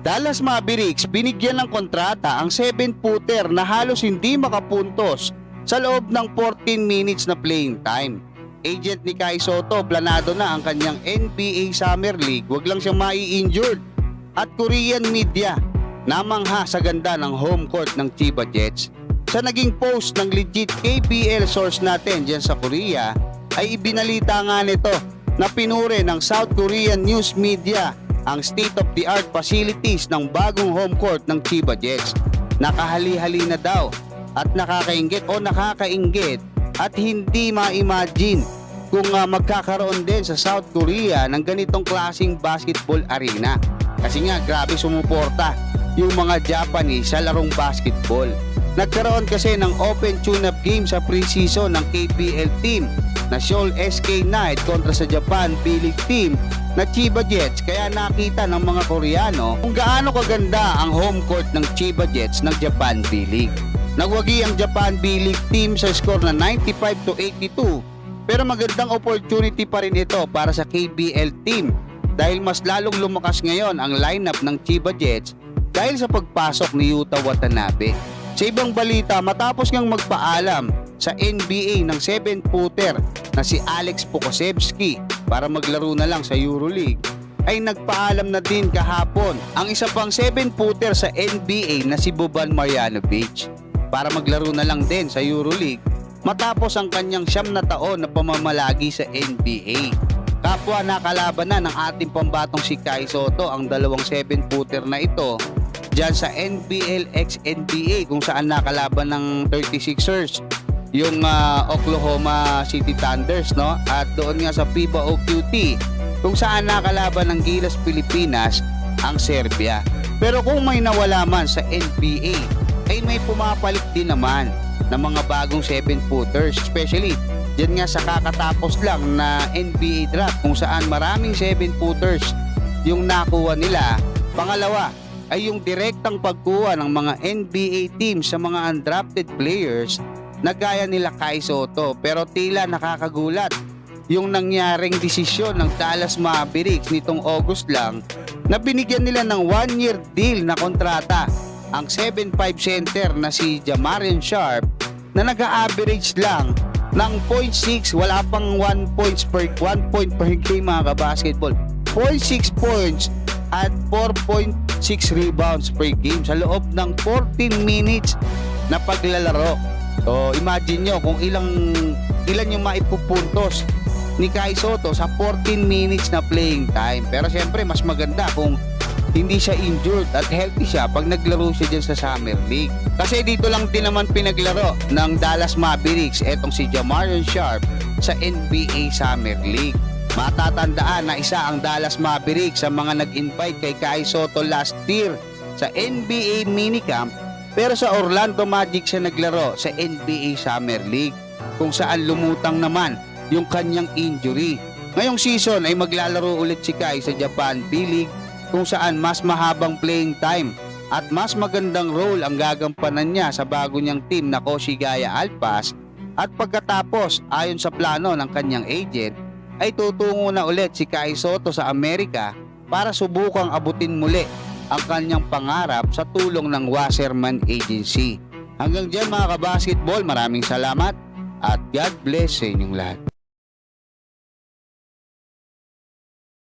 Dallas Mavericks binigyan ng kontrata ang 7-footer na halos hindi makapuntos sa loob ng 14 minutes na playing time. Agent ni Kai Soto, planado na ang kanyang NBA Summer League, wag lang siyang mai-injured. At Korean media, namangha sa ganda ng home court ng Chiba Jets. Sa naging post ng legit KPL source natin dyan sa Korea, ay ibinalita nga nito na pinuri ng South Korean news media ang state-of-the-art facilities ng bagong home court ng Chiba Jets. Nakahali-hali na daw at nakakaingit o nakakaingit at hindi ma-imagine kung ah, magkakaroon din sa South Korea ng ganitong klasing basketball arena. Kasi nga grabe sumuporta yung mga Japanese sa larong basketball. Nagkaroon kasi ng open tune-up game sa preseason ng KPL team na Seoul SK Knight kontra sa Japan B-League team na Chiba Jets kaya nakita ng mga Koreano kung gaano kaganda ang home court ng Chiba Jets ng Japan B-League. Nagwagi ang Japan B-League team sa score na 95 to 82 pero magandang opportunity pa rin ito para sa KBL team dahil mas lalong lumakas ngayon ang lineup ng Chiba Jets dahil sa pagpasok ni Yuta Watanabe. Sa ibang balita, matapos ngang magpaalam sa NBA ng 7-footer na si Alex Pokusevski para maglaro na lang sa EuroLeague, ay nagpaalam na din kahapon ang isa pang 7-footer sa NBA na si Boban Marjanovic para maglaro na lang din sa EuroLeague matapos ang kanyang siyam na taon na pamamalagi sa NBA. Kapwa nakalaban na ng ating pambatong si Kai Soto ang dalawang 7-footer na ito dyan sa NBL x NBA kung saan nakalaban ng 36ers yung ah, Oklahoma City Thunders no? At doon nga sa FIBA OQT kung saan nakalaban ng Gilas Pilipinas ang Serbia. Pero kung may nawala man sa NBA ay may pumapalit din naman ng mga bagong 7-footers especially dyan nga sa kakatapos lang na NBA draft kung saan maraming 7-footers yung nakuha nila. Pangalawa ay yung direktang pagkuha ng mga NBA teams sa mga undrafted players na gaya nila Kai Soto. Pero tila nakakagulat yung nangyaring desisyon ng Dallas Mavericks nitong August lang na binigyan nila ng one year deal na kontrata ang 7'5 center na si Jamarian Sharp na nag-average lang ng 0.6 wala pang 1 points per 1 point per game mga kabasketball. 0.6 points at 4.6 rebounds per game. Sa loob ng 14 minutes na paglalaro. So imagine nyo kung ilang ilan yung maipupuntos ni Kai Soto sa 14 minutes na playing time. Pero siyempre mas maganda kung hindi siya injured at healthy siya pag naglaro siya dyan sa Summer League. Kasi dito lang din naman pinaglaro ng Dallas Mavericks etong si Jamarian Sharp sa NBA Summer League. Matatandaan na isa ang Dallas Mavericks sa mga nag-invite kay Kai Soto last year sa NBA minicamp pero sa Orlando Magic siya naglaro sa NBA Summer League kung saan lumutang naman yung kanyang injury. Ngayong season ay maglalaro ulit si Kai sa Japan B-League kung saan mas mahabang playing time at mas magandang role ang gagampanan niya sa bago niyang team na Koshigaya Alpas at pagkatapos ayon sa plano ng kanyang agent ay tutungo na ulit si Kai Soto sa Amerika para subukang abutin muli ang kanyang pangarap sa tulong ng Wasserman Agency. Hanggang dyan mga kabasketball, maraming salamat at God bless sa inyong lahat.